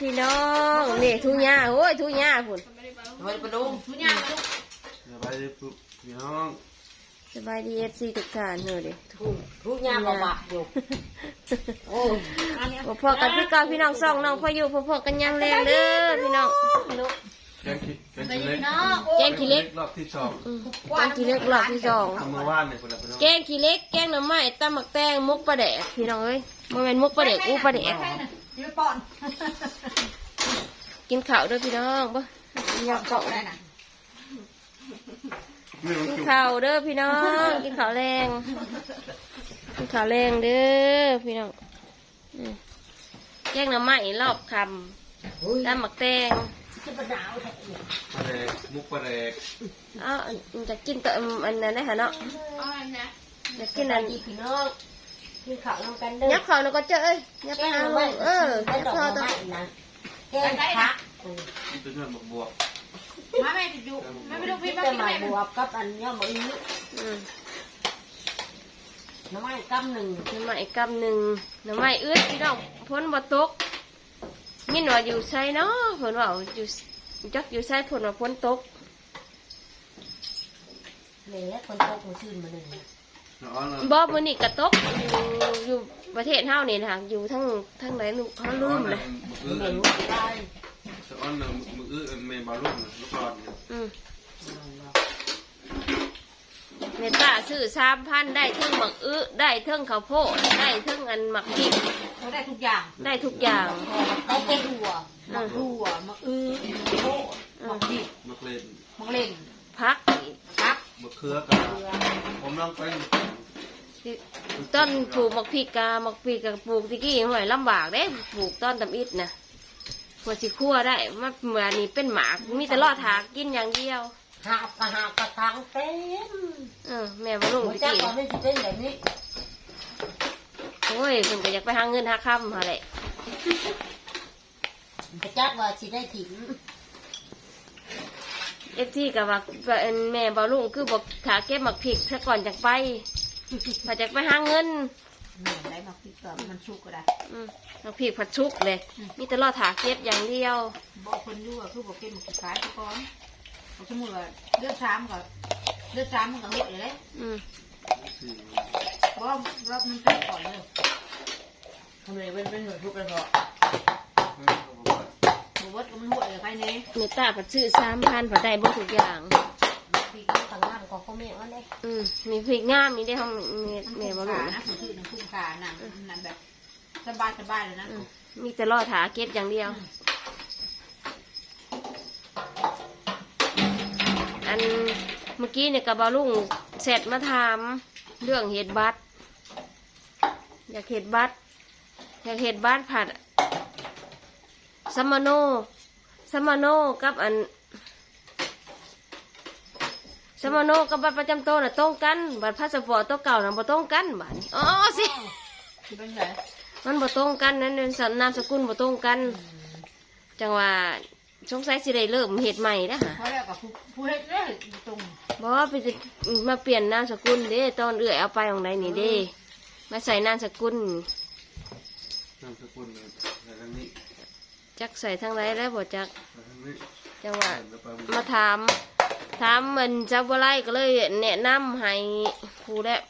พี่น้องนี่ทุ่งหญ้าโอ้ยทุ่งหญ้าพุ่นไว้ประดุงทุกอย่างลูกสบายดีปุ๊บพี่น้องสบายดีเอฟซีทุกท่านเฮ้ยดิทุกทุกอย่างก็บาดอยู่โอ้ยอันนี้พอๆกันพี่เก่าพี่น้องส่องน้องพออยู่พอๆกันยังแรงเด้อพี่น้องแกงขี้แกงขี้เล็กเนาะแกงขี้เล็กรอบที่สองอืมแกงขี้เล็กรอบที่สองทำเมื่อวานเนี่ยคนละพี่น้องแกงขี้เล็กแกงหน่อไม้ตำหมักแตงมุกปลาแดกพี่น้องเอ้ยบ่แม่นมุกปลาแดกอู้ปลาแดกยืดป้อน กินข้าวเด้อพี่น้องบ่อยากเกาะเกาะได้น่ะไม่รู้กินจุกข้าวเด้อพี่น้อง กินข้าวแรงกินข้าวแรงเด้อพี่น้องอืมแกงหน่อไม้รอบคำตำหมักแตงจะประดาวแท้ปลาแดกมุกปลาแดกเอ้าจะกินตัวอันนั้นได้หะเนาะเอาอันนะอยากกินอันดีพี่น้องกินข้าวน้ำกันเด้อยับเขาแล้วก็เจอเอ้ยยับแกไปงหาเอาลูไว้กเออได้ยับดอกเขาตัว ไม้นะแกงผักนี่เป็นเรื่องบวกบวกมาแม่จะอยู่แม่ไปดูกิพี่นมาแต่กินหมาแม่บวบกับอันย่อมอื้ออืมน้ำไม้กำหนึ่งน้ำไม้กำหนึ่งน้ำไม้เอื้อพี่น้องพ้นบ่ตกมินว่าอยู่ใส่เนาะเพิ่นว่าอยู่จักอยู่ใส่เพิ่นว่าพ้นตกเลยคนโตคนชื่นมาหนึ่ งเนาะเนาะบ่มื้อนี้ก็ตกอยู่อยู่ประเทศเฮานี่นะอยู่ทั้งทั้งไหนลูกเฮาลืมเลยมือไม่อื้อรู้ได้สะอ้อนน่ะมืออื้อเมย์บอลลูนน่ะลูกบอลเนี่ยอืมเมตตาซื้อ3,000ได้เทั้งหมักอึได้เทั้งข้าวโพดได้เทั้งอันหมักพริกเขาได้ทุกอย่างได้ทุกอย่างได้แค่หัวมะรัวมะอื้อโอ้มะพริกมะเกล็ดมะเล่งพักครั บมะเขือกับผมลองไปต้นปลูกหมักพริกกาหมักพริกกับปลูกตะกี้ห่วยลำบากเด้ปลูกต้นตำอิดนะพอสิคั่วได้มาเหมือนนี้เป็นหมากมีแต่ลอดถากกินอย่างเดียวหาบกระหาบกระทังเต็มเออแม่ว่าลุงหัวตะใจกี้ก่อนไม่เป็นแบบนี้โอ้ยเพิ่นก็อยากไปหาเงินหาคำหาแหละ กระจัดว่าสิได้ถิ่ม เอฟที่กับว่าเป็นแม่บ่ลุงคือบอกถาเก็บหมักพริกซะก่อนจากไปพอจากไปหาเงินหนึ่งได้มะพริกก็มันชุกก็ได้อืมหมักพริกผัดชุกเลยมีแต่ลอดถากเก็บอย่างเดียวบอกคนอยู่คือบอกเป็นมะพริกขายทุกคนบอกสมมติว่าเลือดช้ำก็เลือดช้ำมันก็เละเลยอืมสี่เพราะว่ามันเป็นก่อนเลยทำไมเป็นเป็นหัวทุกข์เลยเหรอ เออก็บอกว่าหมูวัดก็มันหัวเลยใครเนี่ยเมตตาผัดซื้อสามพันผัดได้บ่ทุกอย่าง พี่ทางงานของพ่อแม่อันนี้อืมมีพริกงามมีได้ห้องแม่มันแม่คุ้มบ่ลุค่างนะผมถือหนังคุ้มค่าหนังหนังแบบสบายสบายเลยนะอืมมีแต่ลอดถาเก็บอย่างเดียว อันเมื่อกี้เนี่ยกับบาลุงเสร็จมาถามเรื่องเห็ดบัตรอยากเห็ดบัตรอยากเห็ดบัตรผัด ซัมมาโนซัมมาโนกับอันซัมมาโนกับบัตรประจำตัวน่ะตรงกัน บัตรพาสปอร์ตตัวเก่าน่ะบ่ตรงกันบัดนี้อ๋อสิคือเป็นไงมันบ่ตรงกันนั่นเป็นสันนามสกุลบ่ตรงกัน จังว่าสงสัยสิได้เริ่มเห็ดใหม่นะฮะเพราะแล้วกับผู้ผู้เฮ็ดเลยตรงบอกว่าไปจะมาเปลี่ยนนามสกุลเด้ตอนเอื้อยเอาไปของใดนี่เด้มาใส่นามสกุลนามสกุลเลยแต่ทางนี้ จักใส่ทางไรแล้วบ่จักแต่ทางนี้จังว่าเดินไปมาถามถามมันจักบ่ไรก็เลยแนะนำให้ผู้แลว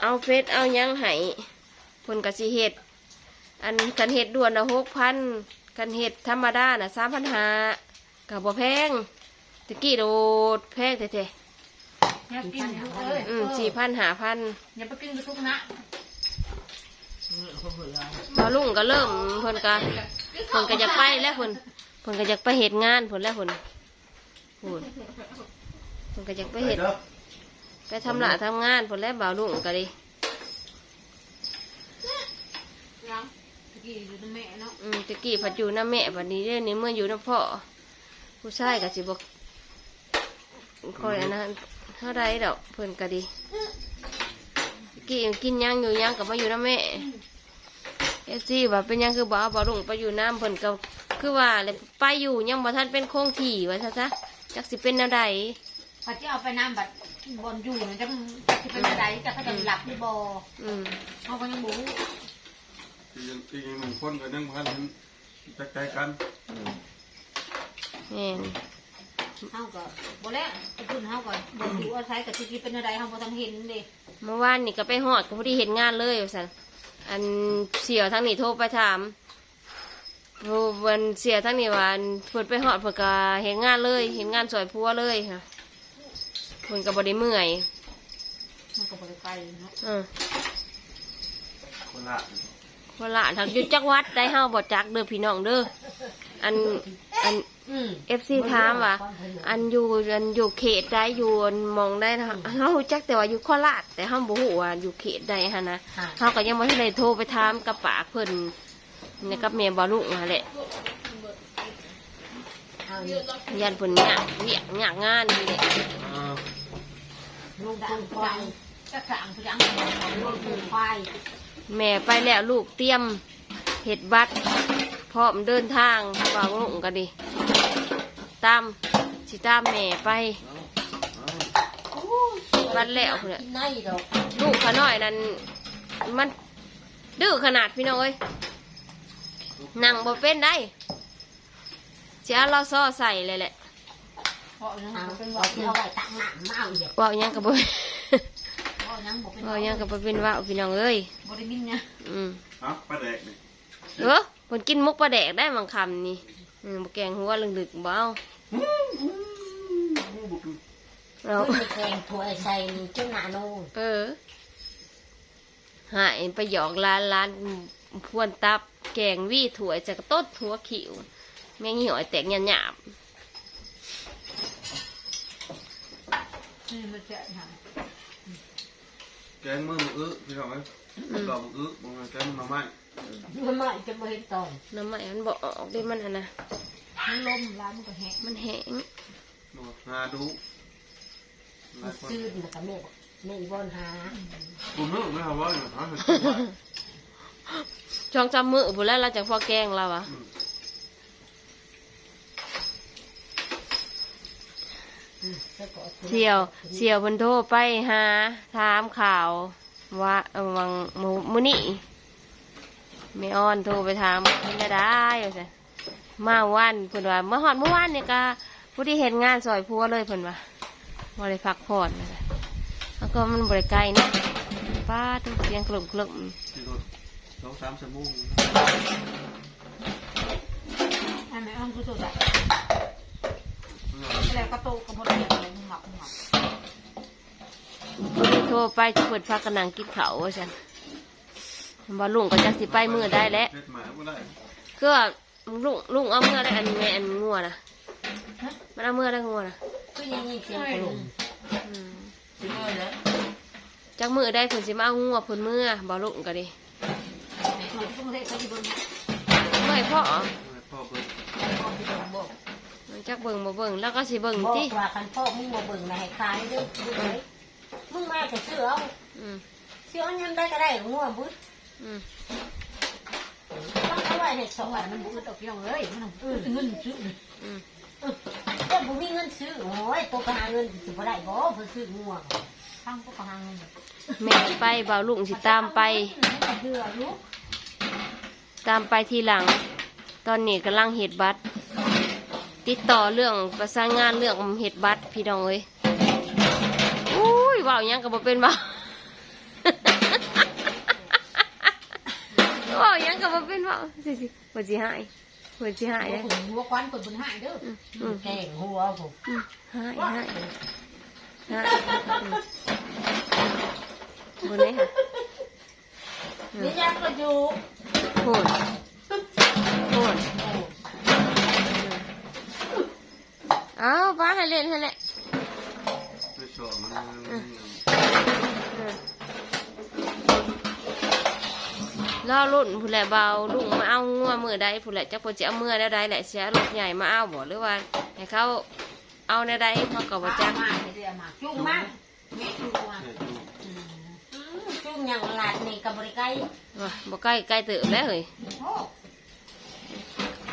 เอาเฟซเอาหยังให้เพิ่นก็สิเฮ็ดอันกันเฮ็ดด่วนน่ะ6,000กันเฮ็ดธรรมดาน่ะ3,500ก็บ่แพงตะกี้โดดแพงแท้อย่ากินทุกเอ้ยๆอืม4,000 5,000อย่าไปกินทุกนะบอลุงก็เริ่มเพิ่นก็ เพิ่นก็อยากไปแล้วเพิ่นเพิ่นก็อยากไปเฮ็ดงานเพิ่นแล้วเพิ่นพูดเพิ่นก็อยากไปไปเฮ็ดเด้อไปทำละทำงานเพิ่นแล้วบ่าวลุงก็ดิยังตะกี้อยู่ในแม่เนาะอืมตะกี้ผัดอยู่น้าแม่บัดนี้เด้นี่เมื่ออยู่น้าพ่อผู้ชายก็สิบ่คอยอันนั้นเท่าใดดอกเพิ่นก็ดิตะกี้กินหยังอยู่หยังก็มาอยู่น้าแม่ เอฟซีว่าเป็นหยังคือบ่าวบ่าวลุงไปอยู่น้ำเพิ่นก็คือว่าเลยไปอยู่ยังบ่ทันเป็นคงที่ว่าซะซะจักสิเป็นแนวใดพอที่เอาไปน้ำบัดบนอยู่เนี่ยจะจะเป็นอะไรจะเขาจะหลับหรือบ่อืมเขาก็ยังบูอีกอีกหนึ่งคนก็ยังพันจักใจกันแม่นเฮาก็บ่แล้วคุณเฮาก็บ่อยู่อาศัยกับที่กินเป็นอะไรเฮาบ่ทันเห็นเด้เมื่อวานนี่ก็ไปหอดก็พอดีเห็นงานเลยว่าสัน อันเสี่ยวทั้งนี้โทรไปถามวันเสียทั้งนี้ว่าอันเพิ่นไปหอดเพิ่นก็เห็นงานเลย เห็นงานสวยพัวเลยค่ะเพิ่นก็บ่ได้เมื่อยมันก็บ่ได้ไกลเนาะเออคนละเวลาทางยุดจักวัดได้เฮาบ่จักเด้อพี่น้องเด้ออันอันอืม FC ถามว่าอันอยู่อันอยู่เขตใดอยู่อันมองได้นะเฮารู้จักแต่ว่าอยู่โคราชแต่เฮาบ่ฮู้ว่าอยู่เขตใดหั่นนะค่ะเขาก็ยังไม่ได้โทรไปถามกับปากเพิ่นนี่กับเมียบอลุงนั่นแหละเอาอยู่ยันเพิ่นเนี่ยเวียกงากงานนี่แหละอ่าลูกดัคุงณดัควางยจะสั่งทุกอย่างของลูกคุณควายควายแม่ไปแล้วลูกเตรียมเห็ดบัตรพ ร้อมเดินทางบางลุงก็ดีตามสิตามแม่ไปเอาบัดแล้วพุ่นกิน่ะนในดอกลูกขาน้อยนั้นมันดื้อขนาดพี่น้องเอ้ยนั่งบ่เป็นได้เสียเราซ้อใส่เลยแหละเพราะยังเอาบ่เป็นเอาว่าที่เอาไว้ตักน้ำมาเอาอีกเว่าหยังกับบ่เพราะยังบ่เป็นเว่าหยังกับบ่เป็นว่าพี่น้องเอ้ยบ่ได้ยินเนี่ยอืมเอาปลาแดกนี่เออ ผนกินมุกปลาแดกได้บางคำนี่อืมบ่แกงหัวลึกๆบ่เอาบุกเอามันมีแกงถั่วใส่นี่เจ้าหน้าโน่เออ หายไปหยอกร้านร้านพวนตับ แกงวี่ถั่วยจากต้นหัวขิว แม่งหิวไอแตกหยาบนี่มันจะหาแกงมือมืออื้อพี่น้องเอ้ยดอกมืออื้อบ่แม่นแกงมาไม้มั นไม่จะไม่เห็นตอนๆน้ำมันมันบ่ออกได้มันอะนะมันลมร้านมันก็แห้งมันแห้งหนวดหาดูหลายคนซื้อนะกับแม่แม่อีบอนหากูนึกไม่เอาว่าอยู่ฮะช่องจำมือบุแล้วเราจากพอแกงเราอะอืมอืมแล้วก็อาเสี่ยวเสี่ยวเพิ่นโทรไปหาถามข่าวว่าเออวังมื้อมื้อนี้ แม่อ้อนโทรไปถามเพิ่นได้ได้ว่าซั่นมาวันเพิ่นว่าเมื่อฮอดเมื่อวานนี่ก็ผู้ที่เห็นงานซอยพัวเลยเพิ่นว่าบ่ได้พักผ่อนนะแล้วก็มันบ่ได้ไกลนะป้าทุกเสียงกลุ่มกลุ่มที่รถสองสามชั่วโมงอันไหนอ้อมคือตัวแบบแล้วก็โตก็บ่ได้อะไรมึงหมักมึงหมักบ่ได้โทรไปที่เพิ่นพักกันนั่งกินข้าวว่าซั่น ว่าลุงก็จักสิไปมื้อได้แล้วเฮ็ดหมาบ่ได้คือว่าลุงลุงเอาเมื่อได้อันแม่อันงัวนะมันเอาเมื่อได้งัวนะคือยังมีเสียงกระลุมอืมซื้อเลยแล้วจักมือได้เพิ่นสิมาเอางัวเพิ่นเมื่อบ่ลุงก็ดิหนูต้องเทเขาอยู่บนเมื่อยพ่อให้พ่อเพิ่นพ่อพี่ต้องบอกมันจักเบิ่งบ่เบิ่งแล้วก็สิเบิ่งบอกติว่าคันพ่อมึงมาเบิ่งนะให้ขายเด้วยดูเลยมึงมาแต่เสื้อเอาอืมเสื้อเอายังได้ก็ได้ง่วงบึ้ดอืม ต้องเอาไว้ให้สสองวันมันบุกตกยังเลยมันต้องเงินซื้ออืมเจ้าบุมีเงินซื้อโอ้ยตัวไปหาเงินสิบ่ได้บ่เพิ่นซื้อง่วงข้งก็กำลังแม่ไปบ่าวลุงสิตามไป ตามไปทีหลัง ตอนนี้กำลังเฮ็ดบัตรติดต่อเรื่องประสานงานเรื่องเฮ็ดบัตรพี่น้องเอ้ยอุ้ยว้าหยังก็บ่เป็นเว้าวาหยัง ก็บ่เป็นเว้าสิสิเพิ่สิหายเพิ่สิหายเด้อผมหัวควันเปิดบนหายเด้ออืมแกงหัวผมอืมหายหายหายอืมบนนี้ค่ะนี่ยังก็อยู่โหดโหดเอาป้าให้เล่นให้แหละ ไปชอบมัน มันรอรุ่นผู้แหละเบาลุงมาเอางัวมือใดผู้แหละจักผู้จะเอามือแนวใดแหละเสียรถใหญ่มาเอาบ่หรือว่าให้เขาเอาแนวใดเขาก็บ่จักมาเดี๋ยวมาจุ้งมาแม่จุ้งมาเนี่ยดูจุ่มยังหลาดนี่กับบริไกรว่าบ่ใกล้ใกล้เติบแล้วเฮ้ยโอ้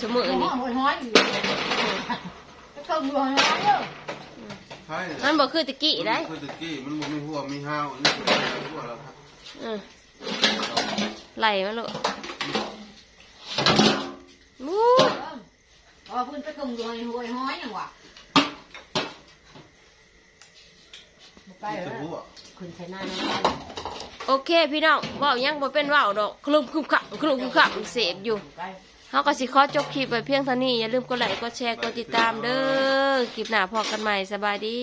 สมือโหนี่หอยหอยอยู่ก็เติมหอยหอยเด้อใช่มันบ่คือตะกี้ได้คือตะกี้มันบ่มีหัวมีห้าวอันนี้คือหัวแล้วครับอืม ไหลมาลูกอู้ขึ้นไปกลุ่มรวยหวยห้อยอย่างวะไปจะแล้วรู้อะขึ้นใช้หน้าน้ำตาลโอเคพี่น้องเว้ายังบ่เป็นเว้าดอกคลุมคลุมขับคลุมคลุมขับเสพอยู่ไปเฮาก็สิขอจบคลิปไว้เพียงเท่านี้ อย่าลืมกดไลค์กดแชร์กดติดตามเด้อคลิปหน้าพอกันใหม่สบายดี